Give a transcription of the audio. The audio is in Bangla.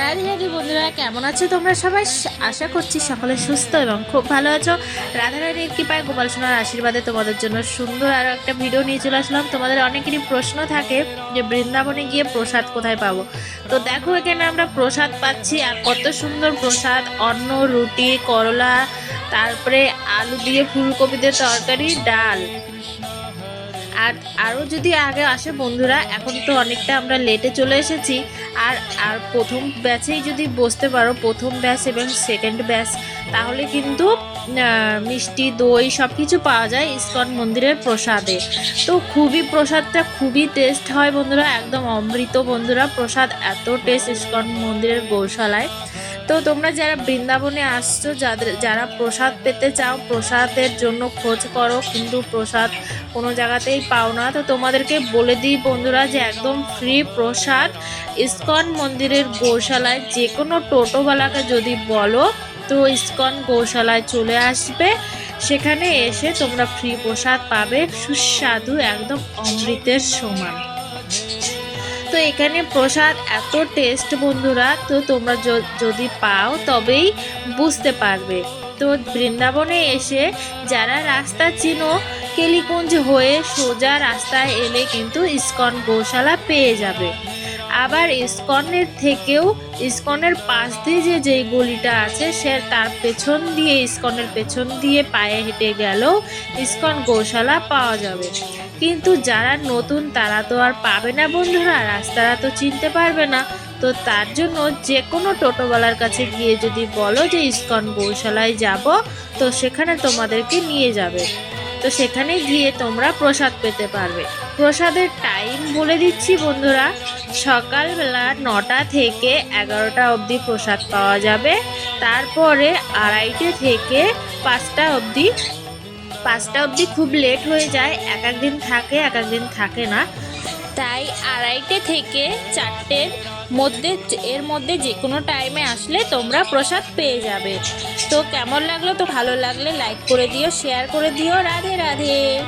রাধে রাধে বন্ধুরা, কেমন আছো তোমরা সবাই? আশা করছি সকলে সুস্থ এবং খুব ভালো আছো। রাধা রানীর কৃপায় গোপাল সোনার আশীর্বাদে তোমাদের জন্য সুন্দর আরও একটা ভিডিও নিয়ে চলে আসলাম। তোমাদের অনেকেরই প্রশ্ন থাকে যে বৃন্দাবনে গিয়ে প্রসাদ কোথায় পাবো? তো দেখো, এখানে আমরা প্রসাদ পাচ্ছি আর কত সুন্দর প্রসাদ। অন্ন, রুটি, করলা, তারপরে আলু দিয়ে ফুলকপিদের তরকারি, ডাল। আর আরও যদি আগে আসে, বন্ধুরা, এখন তো অনেকটা আমরা লেটে চলে এসেছি। আর আর প্রথম ব্যাচেই যদি বসতে পারো, প্রথম ব্যাচ এবং সেকেন্ড ব্যাচ তাহলে কিন্তু মিষ্টি, দই সব কিছু পাওয়া যায় ইস্কন মন্দিরের প্রসাদে। তো খুবই প্রসাদটা খুবই টেস্ট হয়, বন্ধুরা, একদম অমৃত, বন্ধুরা, প্রসাদ এত টেস্ট ইস্কন মন্দিরের গৌশালায়। তো তোমরা যারা বৃন্দাবনে আসছো, যাদের, যারা প্রসাদ পেতে চাও, প্রসাদের জন্য খোঁজ করো। কিন্তু প্রসাদ কোনো জায়গাতেই পাও না। তো তোমাদেরকে বলে দিই বন্ধুরা যে একদম ফ্রি প্রসাদ ইস্কন মন্দিরের গৌশালায় যে কোনো টোটোওয়ালাকে যদি বলো, তো ইস্কন গৌশালায় চলে আসবে। সেখানে এসে তোমরা ফ্রি প্রসাদ পাবে। সুস্বাদু একদম অমৃতের সমান। তো এখানে প্রসাদ এত টেস্ট বন্ধুরা, তো তোমরা যদি পাও তবেই বুঝতে পারবে। তো বৃন্দাবনে এসে যারা রাস্তা চিনো, কেলিকুঞ্জ হয়ে সোজা রাস্তায় এলে কিন্তু ইস্কন গোশালা পেয়ে যাবে। আবার ইস্কনের থেকেও ইস্কনের পাশ দিয়ে যে যেই গলিটা আছে, সে তার পেছন দিয়ে, ইস্কনের পেছন দিয়ে পায়ে হেঁটে গেলেও ইস্কন গৌশালা পাওয়া যাবে। কিন্তু যারা নতুন, তারা তো আর পাবে না বন্ধুরা, রাস্তারা তো চিনতে পারবে না। তো তার জন্য যে কোনো টোটোওয়ালার কাছে গিয়ে যদি বলো যে, ইস্কন গৌশালায় যাব তো সেখানে তোমাদেরকে নিয়ে যাবে। তো সেখানে গিয়ে তোমরা প্রসাদ পেতে পারবে। প্রসাদের টাইম বলে দিচ্ছি বন্ধুরা, সকালবেলা নটা থেকে এগারোটা অবধি প্রসাদ পাওয়া যাবে। তারপরে আড়াইটে থেকে পাঁচটা অবধি পাঁচটা অবধি খুব লেট হয়ে যায়। এক একদিন থাকে, এক একদিন থাকে না। তাই আড়াইটে থেকে চারটের মধ্যে এর মধ্যে যে কোনো টাইমে আসলে তোমরা প্রসাদ পেয়ে যাবে। তো কেমন লাগল? তো ভালো লাগলে লাইক করে দিও শেয়ার করে দিও। রাধে রাধে।